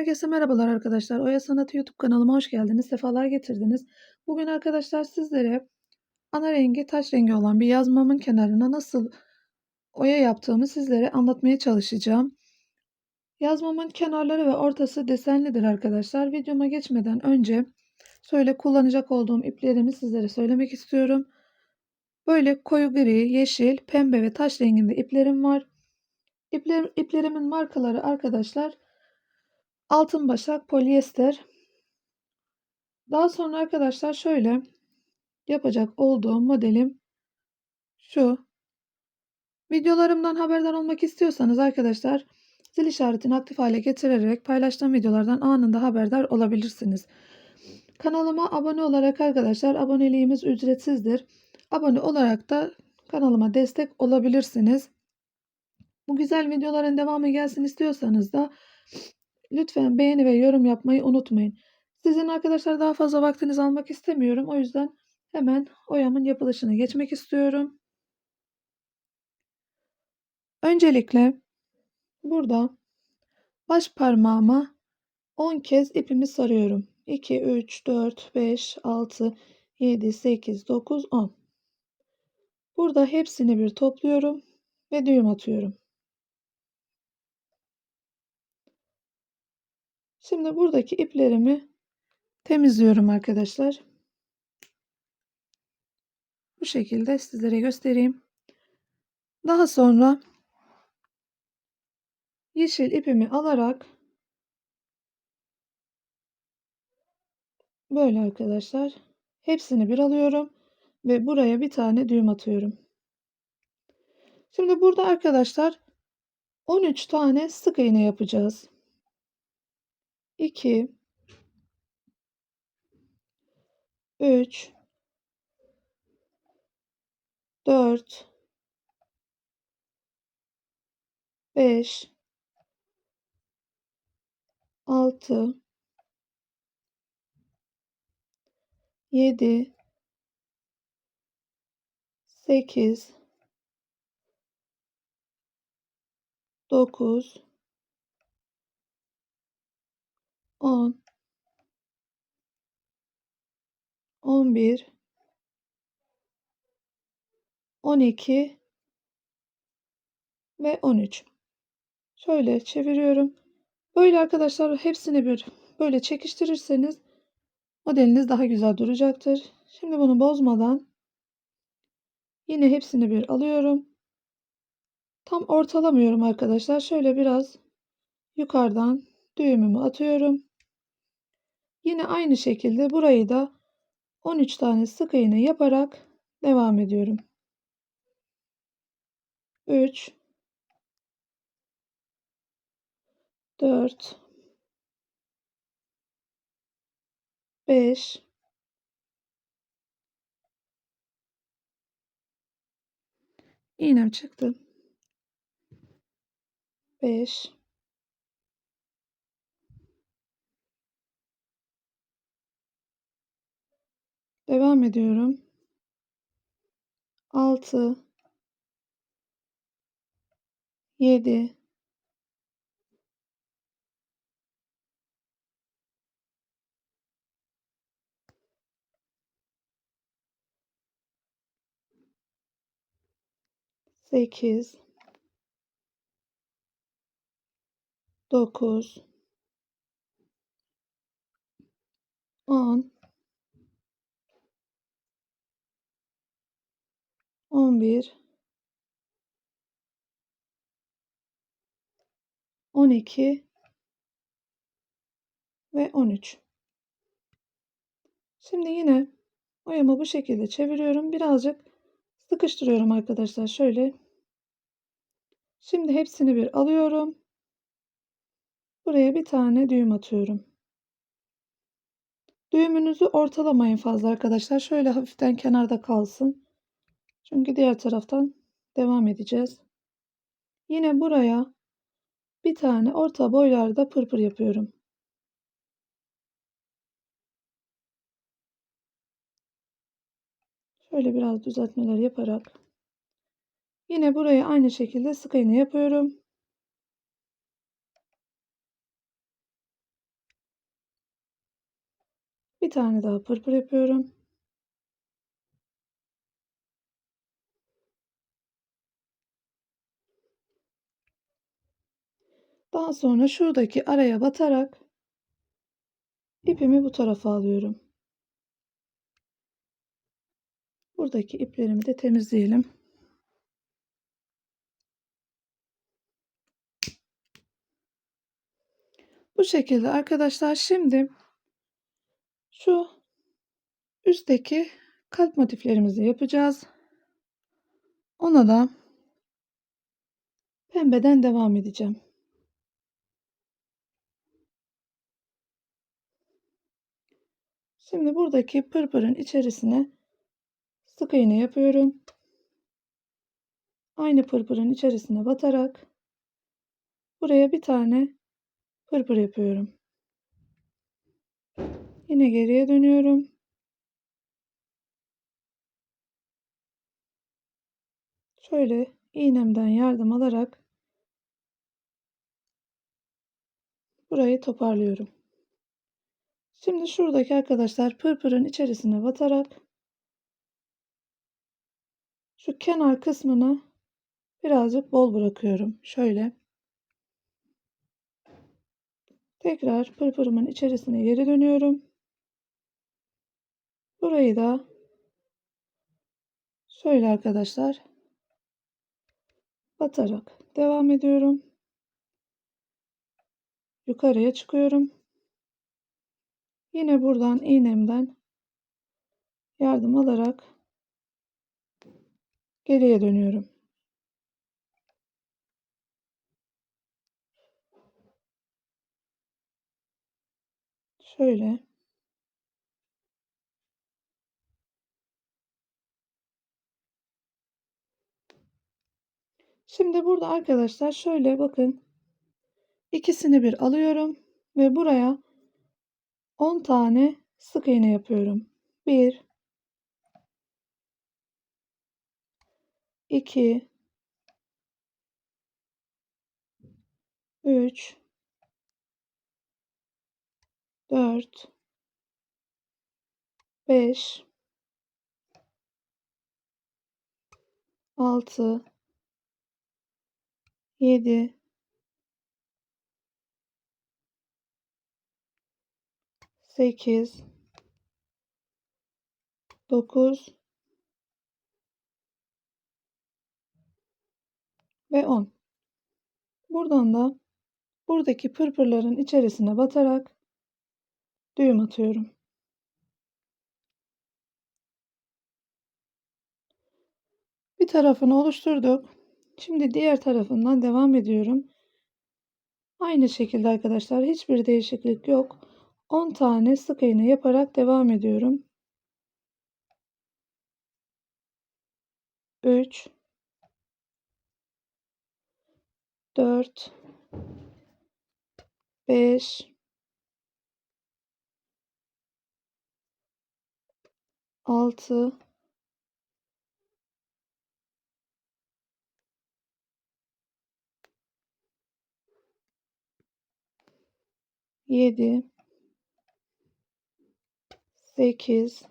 Herkese merhabalar arkadaşlar. Oya Sanatı YouTube kanalıma hoş geldiniz. Sefalar getirdiniz. Bugün arkadaşlar sizlere ana rengi taş rengi olan bir yazmamın kenarına nasıl oya yaptığımı sizlere anlatmaya çalışacağım. Yazmamın kenarları ve ortası desenlidir arkadaşlar. Videoma geçmeden önce şöyle kullanacak olduğum iplerimi sizlere söylemek istiyorum. Böyle koyu gri, yeşil, pembe ve taş renginde iplerim var. İpler, iplerimin markaları arkadaşlar Altın başak polyester. Daha sonra arkadaşlar şöyle yapacak olduğum modelim şu. Videolarımdan haberdar olmak istiyorsanız arkadaşlar zil işaretini aktif hale getirerek paylaştığım videolardan anında haberdar olabilirsiniz. Kanalıma abone olarak arkadaşlar aboneliğimiz ücretsizdir. Abone olarak da kanalıma destek olabilirsiniz. Bu güzel videoların devamı gelsin istiyorsanız da Lütfen beğeni ve yorum yapmayı unutmayın. Sizin arkadaşlar daha fazla vaktinizi almak istemiyorum. O yüzden hemen oyamın yapılışına geçmek istiyorum. Öncelikle burada baş parmağıma 10 kez ipimi sarıyorum. 2, 3, 4, 5, 6, 7, 8, 9, 10. Burada hepsini bir topluyorum ve düğüm atıyorum. Şimdi buradaki iplerimi temizliyorum arkadaşlar. Bu şekilde sizlere göstereyim. Daha sonra yeşil ipimi alarak böyle arkadaşlar hepsini bir alıyorum ve buraya bir tane düğüm atıyorum. Şimdi burada arkadaşlar 13 tane sık iğne yapacağız. 2 3 4 5 6 7 8 9 10 11 12 ve 13. Şöyle çeviriyorum. Böyle arkadaşlar hepsini bir böyle çekiştirirseniz modeliniz daha güzel duracaktır. Şimdi bunu bozmadan yine hepsini bir alıyorum. Tam ortalamıyorum arkadaşlar. Şöyle biraz yukarıdan düğümümü atıyorum. Yine aynı şekilde burayı da 13 tane sık iğne yaparak devam ediyorum. 3 4 5 İğnem çıktı. 5 Devam ediyorum. 6 7 8 9 10 11 12 ve 13. Şimdi yine oyamı bu şekilde çeviriyorum. Birazcık sıkıştırıyorum arkadaşlar. Şöyle. Şimdi hepsini bir alıyorum. Buraya bir tane düğüm atıyorum. Düğümünüzü ortalamayın fazla arkadaşlar. Şöyle hafiften kenarda kalsın. Çünkü diğer taraftan devam edeceğiz. Yine buraya bir tane orta boylarda pırpır yapıyorum. Şöyle biraz düzeltmeler yaparak yine buraya aynı şekilde sık iğne yapıyorum. Bir tane daha pırpır yapıyorum. Daha sonra şuradaki araya batarak ipimi bu tarafa alıyorum. Buradaki iplerimi de temizleyelim. Bu şekilde arkadaşlar şimdi şu üstteki kalp motiflerimizi yapacağız. Ona da pembeden devam edeceğim. Şimdi buradaki pırpırın içerisine sık iğne yapıyorum. Aynı pırpırın içerisine batarak buraya bir tane pırpır yapıyorum. Yine geriye dönüyorum. Şöyle iğnemden yardım alarak burayı toparlıyorum. Şimdi şuradaki arkadaşlar pırpırın içerisine batarak şu kenar kısmını birazcık bol bırakıyorum. Şöyle. Tekrar pırpırımın içerisine geri dönüyorum. Burayı da şöyle arkadaşlar batarak devam ediyorum. Yukarıya çıkıyorum. Yine buradan iğnemden yardım alarak geriye dönüyorum. Şöyle Şimdi burada arkadaşlar şöyle bakın. ikisini bir alıyorum ve buraya 10 tane sık iğne yapıyorum. 1 2 3 4 5 6 7 8 9 ve 10. Buradan da buradaki pırpırların içerisine batarak düğüm atıyorum. Bir tarafını oluşturduk. Şimdi diğer tarafından devam ediyorum. Aynı şekilde arkadaşlar hiçbir değişiklik yok. 10 tane sık iğne yaparak devam ediyorum. 3 4 5 6 7 8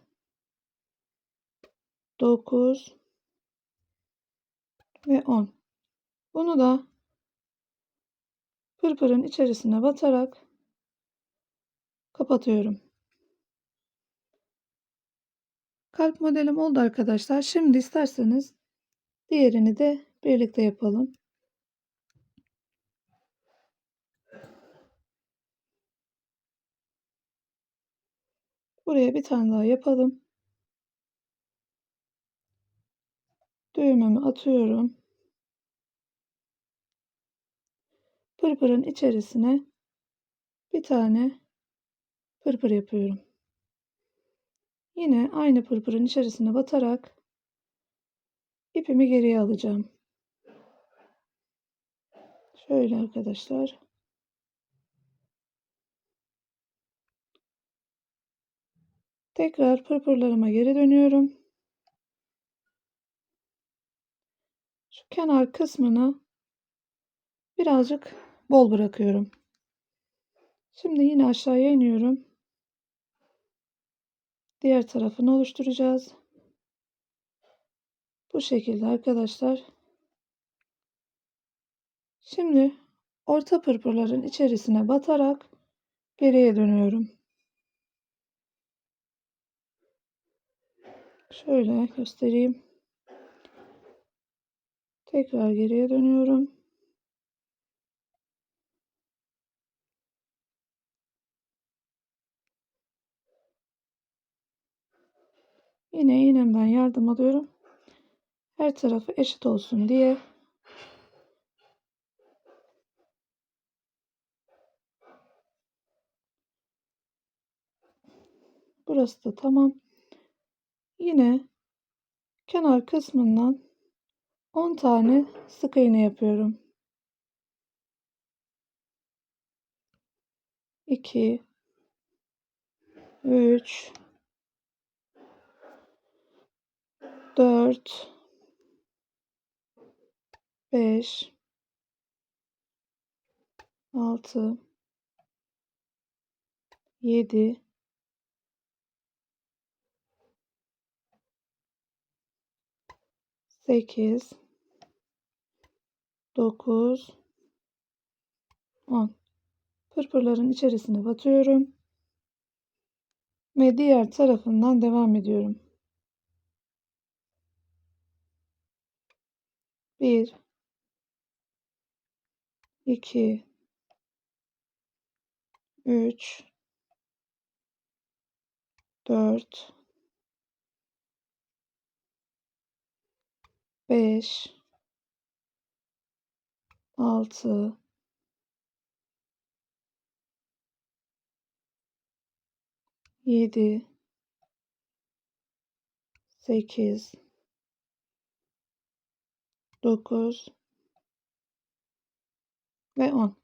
9 ve 10. Bunu da pırpırın içerisine batarak kapatıyorum. Kalp modelim oldu arkadaşlar. Şimdi isterseniz diğerini de birlikte yapalım. Buraya bir tane daha yapalım. Düğümümü atıyorum. Pırpırın içerisine bir tane pırpır yapıyorum. Yine aynı pırpırın içerisine batarak ipimi geriye alacağım. Şöyle arkadaşlar. Tekrar pırpırlarıma geri dönüyorum. Şu kenar kısmını birazcık bol bırakıyorum. Şimdi yine aşağıya iniyorum. diğer tarafını oluşturacağız. Bu şekilde arkadaşlar. Şimdi orta pırpırların içerisine batarak geriye dönüyorum. Şöyle göstereyim. Tekrar geriye dönüyorum. Yine iğnemden yardım alıyorum. Her tarafı eşit olsun diye. Burası da tamam. Yine kenar kısmından 10 tane sık iğne yapıyorum. 2 3 4 5 6 7 8 9 10 pırpırların içerisine batıyorum ve diğer tarafından devam ediyorum. 1 2 3 4 5 6 7 8 9 ve 10.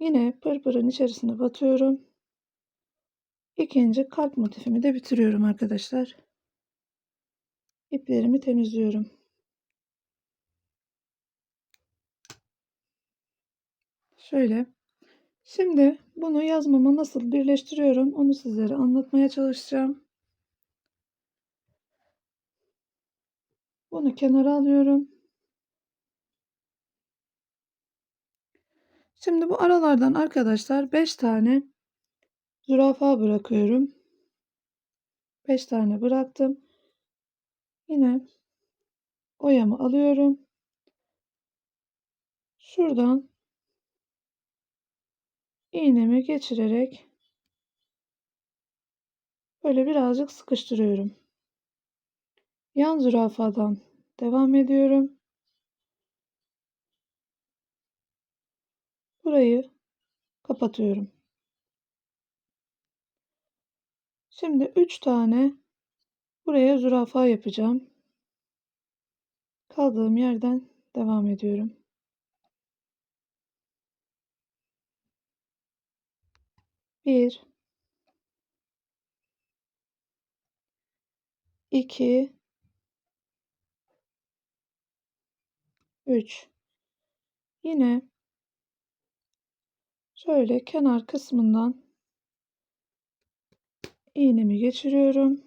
Yine pırpırın içerisine batıyorum. İkinci kalp motifimi de bitiriyorum arkadaşlar. İplerimi temizliyorum. Şöyle. Şimdi bunu yazmama nasıl birleştiriyorum onu sizlere anlatmaya çalışacağım. Bunu kenara alıyorum. Şimdi bu aralardan arkadaşlar 5 tane zürafa bırakıyorum. 5 tane bıraktım. Yine oyamı alıyorum. Şuradan iğnemi geçirerek böyle birazcık sıkıştırıyorum. Yan zürafadan devam ediyorum. Burayı kapatıyorum. Şimdi 3 tane buraya zürafa yapacağım. Kaldığım yerden devam ediyorum. Bir, iki, üç. Yine şöyle kenar kısmından iğnemi geçiriyorum.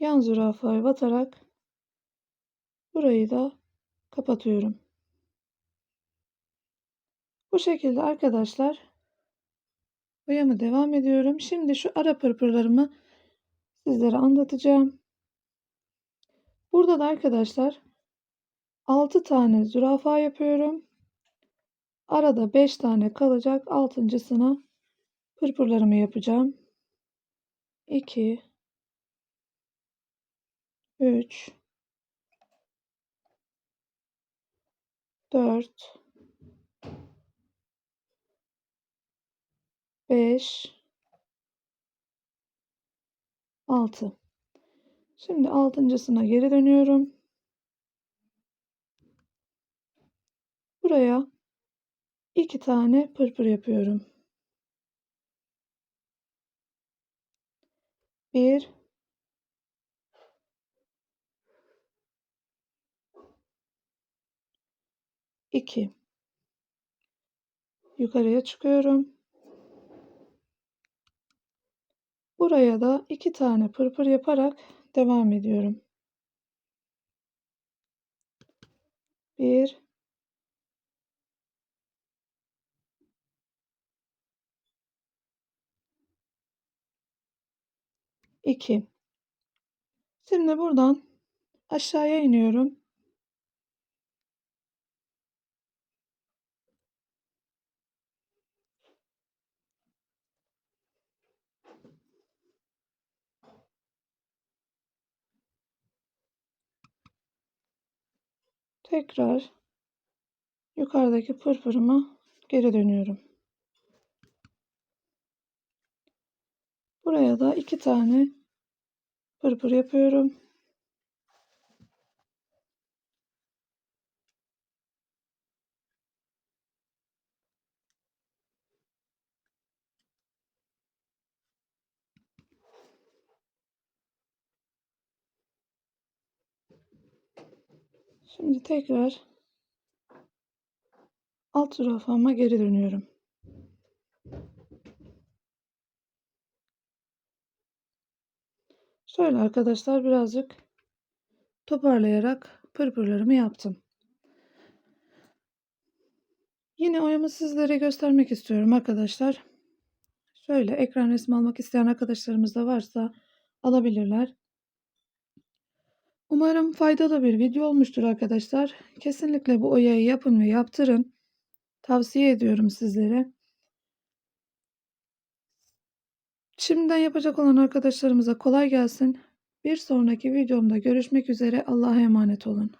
Yan zürafayı batarak burayı da kapatıyorum. Bu şekilde arkadaşlar boyama devam ediyorum. Şimdi şu ara pırpırlarımı sizlere anlatacağım. Burada da arkadaşlar 6 tane zürafa yapıyorum. Arada 5 tane kalacak. Altıncısına pırpırlarımı yapacağım. 2 3 4 5 6 Şimdi altıncısına geri dönüyorum. Buraya iki tane pırpır yapıyorum. Bir iki yukarıya çıkıyorum. Buraya da iki tane pırpır yaparak devam ediyorum. Bir, iki. Şimdi buradan aşağıya iniyorum. Tekrar yukarıdaki pırpırıma geri dönüyorum. Buraya da iki tane pırpır yapıyorum. Şimdi tekrar alt zürafama geri dönüyorum. Şöyle arkadaşlar birazcık toparlayarak pırpırlarımı yaptım. Yine oyamı sizlere göstermek istiyorum arkadaşlar. Şöyle ekran resmi almak isteyen arkadaşlarımız da varsa alabilirler. Umarım faydalı bir video olmuştur arkadaşlar. Kesinlikle bu oyayı yapın ve yaptırın. Tavsiye ediyorum sizlere. Şimdiden yapacak olan arkadaşlarımıza kolay gelsin. Bir sonraki videomda görüşmek üzere. Allah'a emanet olun.